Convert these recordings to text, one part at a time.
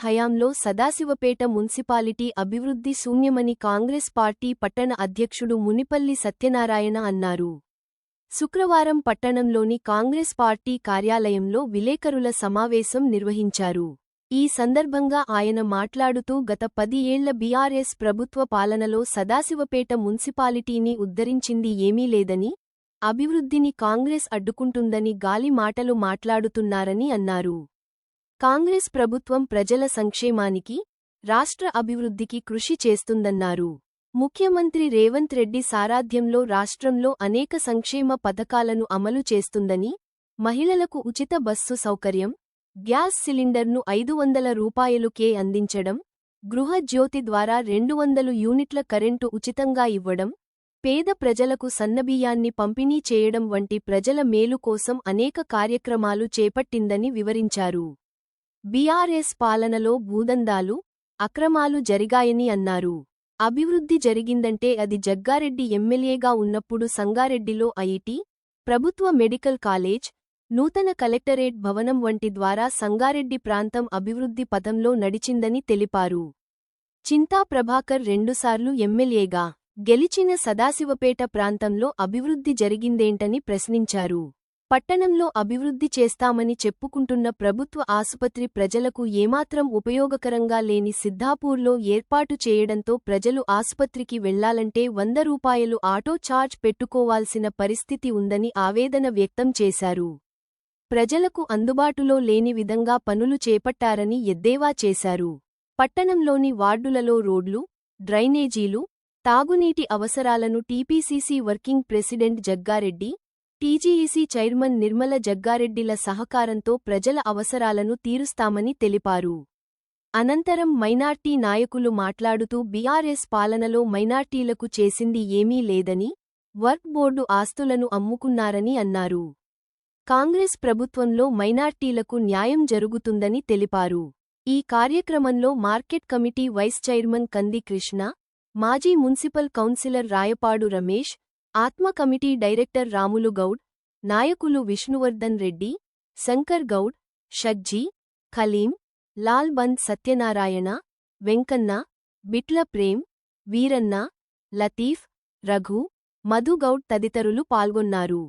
హయాంలో సదాశివపేట మున్సిపాలిటీ అభివృద్ధి శూన్యమని కాంగ్రెస్ పార్టీ పట్టణ అధ్యక్షుడు మునిపల్లి సత్యనారాయణ అన్నారు. శుక్రవారం పట్టణంలోని కాంగ్రెస్ పార్టీ కార్యాలయంలో విలేకరుల సమావేశం నిర్వహించారు. ఈ సందర్భంగా ఆయన మాట్లాడుతూ గత పది ఏళ్ళ బీఆర్ఎస్ ప్రభుత్వ పాలనలో సదాశివపేట మున్సిపాలిటీని ఉద్ధరించింది ఏమీ లేదని అభివృద్ధిని కాంగ్రెస్ అడ్డుకుంటుందని గాలి మాటలు మాట్లాడుతున్నారని అన్నారు. కాంగ్రెస్ ప్రభుత్వం ప్రజల సంక్షేమానికి రాష్ట్ర అభివృద్ధికి కృషి చేస్తుందన్నారు. ముఖ్యమంత్రి రేవంత్ రెడ్డి సారాధ్యంలో రాష్ట్రంలో అనేక సంక్షేమ పథకాలను అమలు చేస్తుందని మహిళలకు ఉచిత బస్సు సౌకర్యం గ్యాస్ సిలిండర్ను ఐదు వందల రూపాయలుకే అందించడం గృహజ్యోతి ద్వారా రెండు వందలు యూనిట్ల కరెంటు ఉచితంగా ఇవ్వడం పేద ప్రజలకు సన్నబియ్యాన్ని పంపిణీ చేయడం వంటి ప్రజల మేలు కోసం అనేక కార్యక్రమాలు చేపట్టిందని వివరించారు. బీఆర్ఎస్ పాలనలో భూదందాలు అక్రమాలు జరిగాయని అన్నారు. అభివృద్ధి జరిగిందంటే అది జగ్గారెడ్డి ఎమ్మెల్యేగా ఉన్నప్పుడు సంగారెడ్డిలో ఐఐటి ప్రభుత్వ మెడికల్ కాలేజ్ నూతన కలెక్టరేట్ భవనం వంటి ద్వారా సంగారెడ్డి ప్రాంతం అభివృద్ధి పథంలో నడిచిందని తెలిపారు. చింతా ప్రభాకర్ రెండుసార్లు ఎమ్మెల్యేగా గెలిచిన సదాశివపేట ప్రాంతంలో అభివృద్ధి జరిగిందేంటని ప్రశ్నించారు. పట్టణంలో అభివృద్ధి చేస్తామని చెప్పుకుంటున్న ప్రభుత్వ ఆసుపత్రి ప్రజలకు ఏమాత్రం ఉపయోగకరంగా లేని సిద్ధాపూర్లో ఏర్పాటు చేయడంతో ప్రజలు ఆసుపత్రికి వెళ్ళాలంటే వంద రూపాయలు ఆటో ఛార్జ్ పెట్టుకోవాల్సిన పరిస్థితి ఉందని ఆవేదన వ్యక్తం చేశారు. ప్రజలకు అందుబాటులో లేని విధంగా పనులు చేపట్టారని ఎద్దేవా చేశారు. పట్టణంలోని వార్డులలో రోడ్లు డ్రైనేజీలు తాగునీటి అవసరాలను TPCC working president Jaggareddy TGEC chairman Nirmala జగ్గారెడ్డిల సహకారంతో ప్రజల అవసరాలను తీరుస్తామని తెలిపారు. అనంతరం మైనార్టీ నాయకులు మాట్లాడుతూ బీఆర్ఎస్ పాలనలో మైనార్టీలకు చేసింది ఏమీ లేదని వర్క్ బోర్డు ఆస్తులను అమ్ముకున్నారని అన్నారు. కాంగ్రెస్ ప్రభుత్వంలో మైనార్టీలకు న్యాయం జరుగుతుందని తెలిపారు. ఈ కార్యక్రమంలో మార్కెట్ కమిటీ వైస్ చైర్మన్ కంది కృష్ణ మాజీ మున్సిపల్ కౌన్సిలర్ రాయపాడు రమేష్ ఆత్మ కమిటీ డైరెక్టర్ రాములు గౌడ్ నాయకులు విష్ణువర్ధన్ రెడ్డి శంకర్ గౌడ్ షజ్జీ ఖలీం లాల్ బంద్ సత్యనారాయణ వెంకన్న బిట్ల ప్రేమ్ వీరన్న లతీఫ్ రఘు మధుగౌడ్ తదితరులు పాల్గొన్నారు.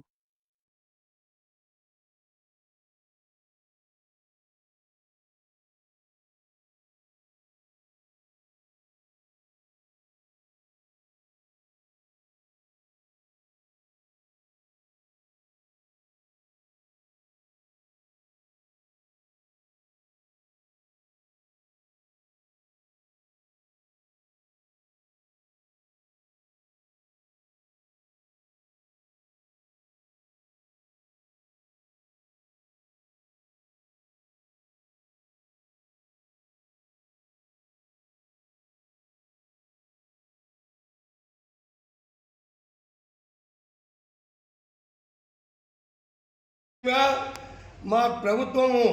మా ప్రభుత్వము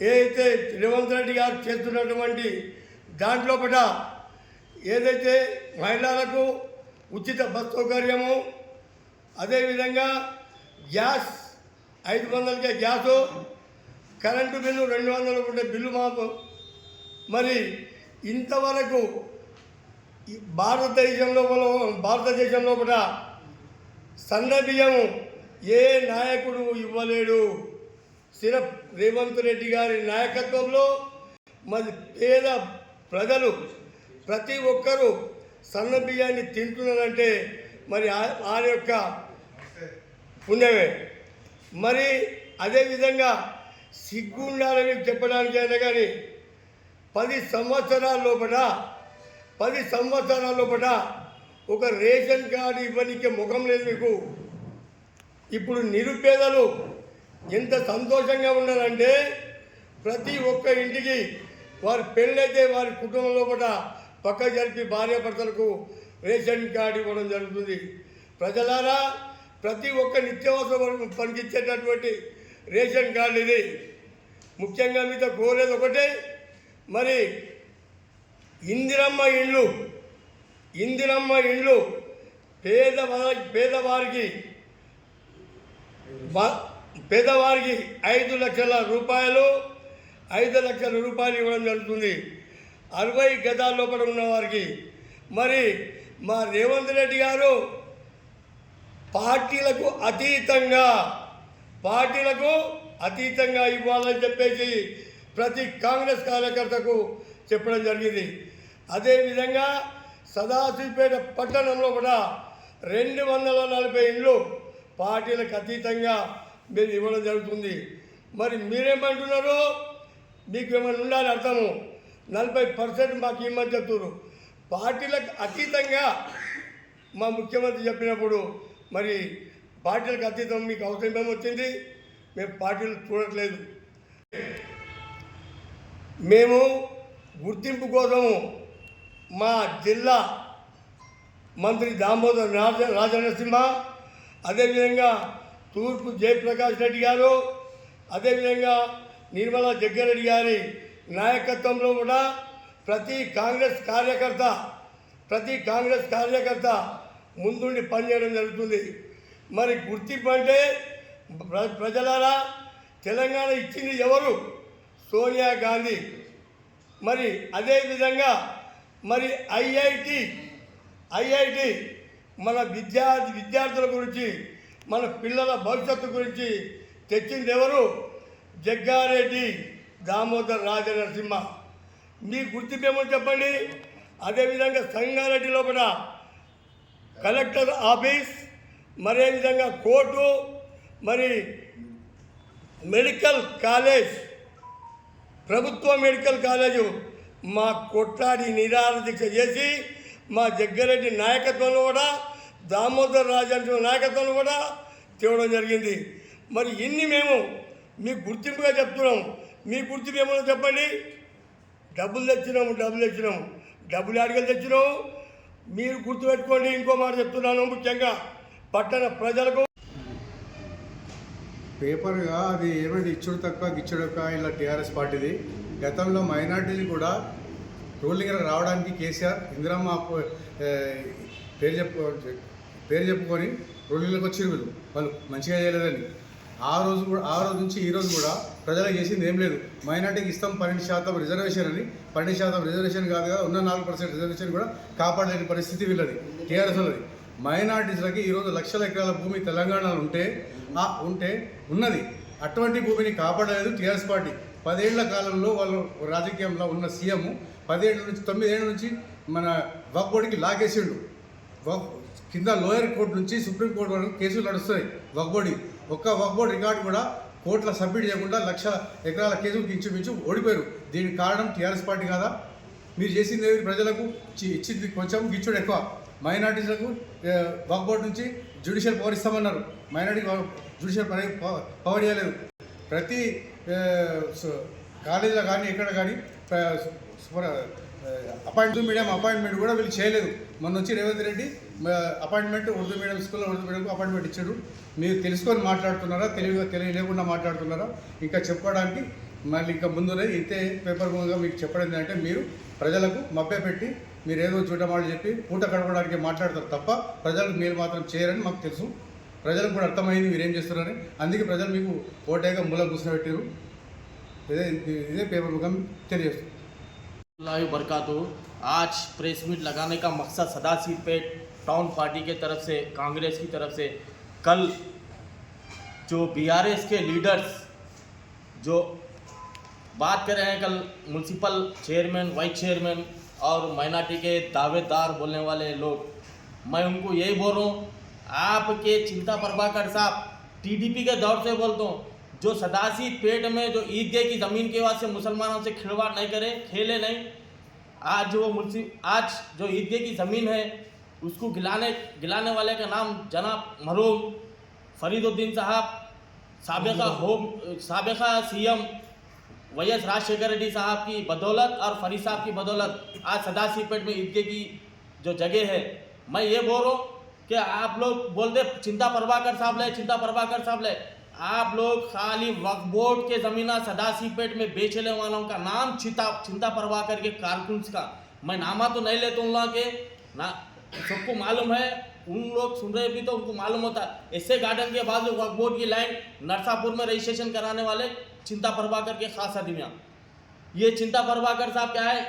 ఏదైతే రేవంత్ రెడ్డి గారు చేస్తున్నటువంటి దాంట్లో పట ఏదైతే మహిళలకు ఉచిత బస్ సౌకర్యము అదేవిధంగా గ్యాస్ ఐదు వందలకే గ్యాసు కరెంటు బిల్లు రెండు వందలు ఉండే బిల్లు మాకు. మరి ఇంతవరకు భారతదేశంలో భారతదేశంలో కూడా సన్న బియ్యము ఏ నాయకుడు ఇవ్వలేడు? సిరప్ రేవంత్ రెడ్డి గారి నాయకత్వంలో మరి పేద ప్రజలు ప్రతి ఒక్కరూ సన్న బియ్యాన్ని తింటున్నారంటే మరి ఆ- యొక్క పుణ్యమే. మరి అదేవిధంగా సిగ్గుండాలని చెప్పడానికి అయినా కానీ పది సంవత్సరాల లోపల పది సంవత్సరాల లోపల ఒక రేషన్ కార్డు ఇవ్వడానికి ముఖం లేదు మీకు. ఇప్పుడు నిరుపేదలు ఎంత సంతోషంగా ఉన్నారంటే ప్రతి ఒక్క ఇంటికి వారి పెళ్ళైతే వారి కుటుంబంలో కూడా పక్క జరిపి భార్యాభర్తలకు రేషన్ కార్డు ఇవ్వడం జరుగుతుంది. ప్రజలారా ప్రతి ఒక్క నిత్యావసర పనికిచ్చేటటువంటి రేషన్ కార్డు ఇది. ముఖ్యంగా మీతో కోరేది ఒకటే మరి ఇందిరమ్మ ఇండ్లు ఇందిరమ్మ ఇండ్లు పేదవారి పేదవారికి పేదవారికి ఐదు లక్షల రూపాయలు ఐదు లక్షల రూపాయలు ఇవ్వడం జరుగుతుంది. అరవై గదాల లోపల ఉన్న వారికి మరి మా రేవంత్ రెడ్డి గారు పార్టీలకు అతీతంగా పార్టీలకు అతీతంగా ఇవ్వాలని చెప్పేసి ప్రతి కాంగ్రెస్ కార్యకర్తకు చెప్పడం జరిగింది. అదేవిధంగా సదాశివపేట పట్టణంలో కూడా రెండు వందల నలభై ఇండ్లు పార్టీలకు అతీతంగా మీరు ఇవ్వడం జరుగుతుంది. మరి మీరేమంటున్నారు మీకు ఏమైనా ఉండాలి అర్థము? నలభై పర్సెంట్ మాకు ఇమ్మని చెప్తున్నారు. పార్టీలకు అతీతంగా మా ముఖ్యమంత్రి చెప్పినప్పుడు మరి పార్టీలకు అతీతం మీకు అవసరం ఏమొచ్చింది మేము పార్టీలు చూడట్లేదు. మేము గుర్తింపు కోసము మా జిల్లా మంత్రి దామోదర్ రాజ రాజనరసింహ అదేవిధంగా తూర్పు జయప్రకాష్ రెడ్డి గారు అదేవిధంగా నిర్మలా జగ్గారెడ్డి గారి నాయకత్వంలో కూడా ప్రతి కాంగ్రెస్ కార్యకర్త ప్రతి కాంగ్రెస్ కార్యకర్త ముందుండి పనిచేయడం జరుగుతుంది. మరి గుర్తింపు అంటే ప్రజలారా తెలంగాణ ఇచ్చింది ఎవరు? సోనియా గాంధీ. మరి అదేవిధంగా మరి ఐఐటి ఐఐటి మన విద్యార్థి విద్యార్థుల గురించి మన పిల్లల భవిష్యత్తు గురించి తెచ్చింది ఎవరు? జగ్గారెడ్డి దామోదర్ రాజనరసింహ. మీ గుర్తింపు చెప్పండి? అదేవిధంగా సంగారెడ్డి లోపల కలెక్టర్ ఆఫీస్ మరే విధంగా కోర్టు మరి మెడికల్ కాలేజ్ ప్రభుత్వ మెడికల్ కాలేజు మా కొట్లాడి నిరాహార దీక్ష చేసి మా జగ్గారెడ్డి నాయకత్వంలో కూడా దామోదర్ రాజు నాయకత్వంలో కూడా తేవడం జరిగింది. మరి ఇన్ని మేము మీకు గుర్తింపుగా చెప్తున్నాం. మీ గుర్తింపు ఏమో చెప్పండి? డబ్బులు తెచ్చినాము డబ్బులు తెచ్చినాము. డబ్బులు అడిగలు తెచ్చినాము మీరు గుర్తుపెట్టుకోండి ఇంకో మాట చెప్తున్నాను ముఖ్యంగా. పట్టణ ప్రజలకు పేపర్గా అది ఏమైనా ఇచ్చుడు తక్కువ గిచ్చుడు తక్కువ ఇలా టీఆర్ఎస్ పార్టీది. గతంలో మైనార్టీలు కూడా రూలింగ్ రావడానికి కేసీఆర్ ఇందిరమ్మ పేరు చెప్పు పేరు చెప్పుకొని రూలింగ్లోకి వచ్చి వీళ్ళు వాళ్ళు మంచిగా చేయలేదని. ఆ రోజు కూడా ఆ రోజు నుంచి ఈ రోజు కూడా ప్రజలకు చేసింది ఏం లేదు. మైనార్టీకి ఇస్తాం పన్నెండు శాతం రిజర్వేషన్ అని. పన్నెండు శాతం రిజర్వేషన్ కాదు కదా ఉన్న నాలుగు పర్సెంట్ రిజర్వేషన్ కూడా కాపాడలేని పరిస్థితి వీళ్ళది టీఆర్ఎస్ వాళ్ళది. మైనార్టీస్లకి ఈరోజు లక్షల ఎకరాల భూమి తెలంగాణలో ఉంటే ఆ ఉంటే ఉన్నది. అటువంటి భూమిని కాపాడలేదు టీఆర్ఎస్ పార్టీ. పదేళ్ళ కాలంలో వాళ్ళు రాజకీయంలో ఉన్న సీఎం పదిహేడు నుంచి తొమ్మిది ఏళ్ళ నుంచి మన వక్ బోర్డుకి లాగేసిండు. వక్ కింద లోయర్ కోర్టు నుంచి సుప్రీం కోర్టు వరకు కేసులు నడుస్తున్నాయి వక్ బోర్డు ఒక్క వక్ బోర్డు రికార్డు కూడా కోర్టులో సబ్మిట్ చేయకుండా లక్ష ఎకరాల కేసులు ఇంచుమించు ఓడిపోయారు. దీనికి కారణం టీఆర్ఎస్ పార్టీ కాదా? మీరు చేసింది ఏమి ప్రజలకు? ఇచ్చింది కొంచెం గిచ్చుడు ఎక్కువ. మైనార్టీలకు వక్ బోర్డు నుంచి జ్యుడిషియల్ పవర్ ఇస్తామన్నారు. మైనార్టీ జ్యుడిషియల్ పవర్ ఇవ్వలేదు ప్రతి కాలేజీలో కానీ ఎక్కడ కానీ అపాయింట్ మీడియం అపాయింట్మెంట్ కూడా వీళ్ళు చేయలేదు. మొన్న వచ్చి రేవంత్ రెడ్డి అపాయింట్మెంట్ ఉర్దూ మీడియం స్కూల్లో ఉర్దూ మీడియంకు అపాయింట్మెంట్ ఇచ్చాడు. మీరు తెలుసుకొని మాట్లాడుతున్నారా? తెలివిగా తెలియలేకుండా మాట్లాడుతున్నారా? ఇంకా చెప్పుకోవడానికి మళ్ళీ ఇంకా ముందునే ఇంతే పేపర్ ముందుగా మీకు చెప్పడం ఏంటంటే మీరు ప్రజలకు మబ్బే పెట్టి మీరు ఏదో చూడమని చెప్పి పూట గడపడానికి మాట్లాడతారు తప్ప ప్రజలకు మీరు మాత్రం చేయరని మాకు తెలుసు. ప్రజలకు కూడా అర్థమైంది మీరు ఏం చేస్తున్నారని. అందుకే ప్రజలు మీకు ఓటేగా మూలం కూర్చోబెట్టారు ఇదే ఇదే పేపర్ ముఖం తెలియజేస్తుంది. बरकातु आज प्रेस मीट लगाने का मकसद सदाशिव पेट टाउन पार्टी के तरफ़ से, कांग्रेस की तरफ़ से। कल जो बीआरएस के लीडर्स जो बात कर रहे हैं, कल म्यूनसिपल चेयरमैन वाइस चेयरमैन और माइनॉरिटी के दावेदार बोलने वाले लोग, मैं उनको यही बोल रहा हूँ, आपके चिंता प्रभाकर साहब टीडीपी के दौर से बोलता हूँ जो सदासी पेट में जो ईदगाह की ज़मीन के वास्ते मुसलमानों से खिलवाड़ नहीं करे खेले नहीं आज जो मुंशी आज जो ईदगाह की ज़मीन है उसको गिलाने गिलाने वाले का नाम जनाब मरूम फरीदुद्दीन साहब सबका होम सबका सी एम वही एस राजशेखर रेड्डी साहब की बदौलत और फरीद साहब की बदौलत आज सदासी पेट में ईदगाह की जो जगह है। मैं ये बोल रहा हूँ कि आप लोग बोलते चिंता प्रभाकर साहब ले चिंता प्रभाकर साहब ले। आप लोग खाली वक्फ बोर्ड के जमीना सदासी पेट में बेचने वालों का नाम चिंता चिंता प्रभाकर के कारकुन्स का। मैं नामा तो नहीं लेता उन लोगों के। ना, सबको मालूम है, उन लोग सुन रहे भी तो उनको मालूम होता। है इससे गार्डन के बाजू वक्फ बोर्ड की लाइन नरसापुर में रजिस्ट्रेशन कराने वाले चिंता प्रभाकर के खास आदमियाँ। ये चिंता प्रभाकर साहब क्या है?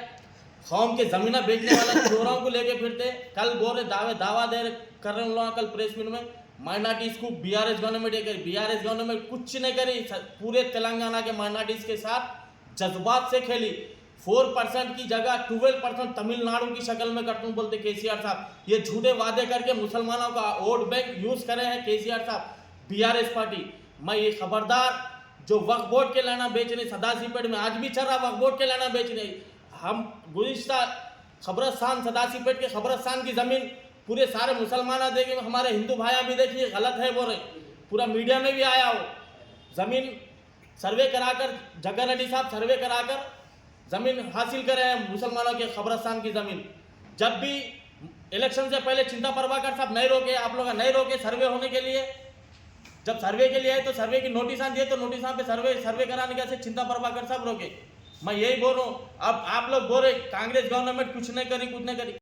कौम के जमीना बेचने वाले चोरों को लेके फिरते। कल बोल रहे दावे, दावा दे कर रहे उन लोगों कल प्रेस मीट में। माइनॉरिटीज को बीआरएस गवर्नमेंट ये करी बीआरएस गवर्नमेंट कुछ नहीं करी पूरे तेलंगाना के माइनॉरिटीज के साथ जज्बात से खेली। फोर परसेंट की जगह ट्वेल्व परसेंट तमिलनाडु की शक्ल में करता हूँ बोलते केसीआर साहब। ये झूठे वादे करके मुसलमानों का वोट बैंक यूज़ करे हैं केसीआर साहब बीआरएस पार्टी मैं ये खबरदार जो वक्फ बोर्ड के लेना बेच रही, सदासीपेट में आज भी चल रहा वक्फ बोर्ड के लेना बेच रही, हम गुजश्ता खबरस्तान सदासीपेट के खबरस्तान की ज़मीन पूरे सारे मुसलमान देखे हमारे हिंदू भाई भी देखिए, गलत है बोल रहे पूरा मीडिया में भी आया हो। ज़मीन सर्वे कराकर जग्गा रेड्डी साहब सर्वे कराकर ज़मीन हासिल करे हैं मुसलमानों के खबरस्तान की ज़मीन। जब भी इलेक्शन से पहले चिंता प्रभाकर साहब नहीं रोके, आप लोग नहीं रोके सर्वे होने के लिए, जब सर्वे के लिए आए तो सर्वे की नोटिस दिए तो नोटिस पे सर्वे सर्वे कराने के चिंता प्रभाकर साहब रोके। मैं यही बोल रहा हूँ, अब आप लोग बोल रहे कांग्रेस गवर्नमेंट कुछ नहीं करी, कुछ नहीं करी।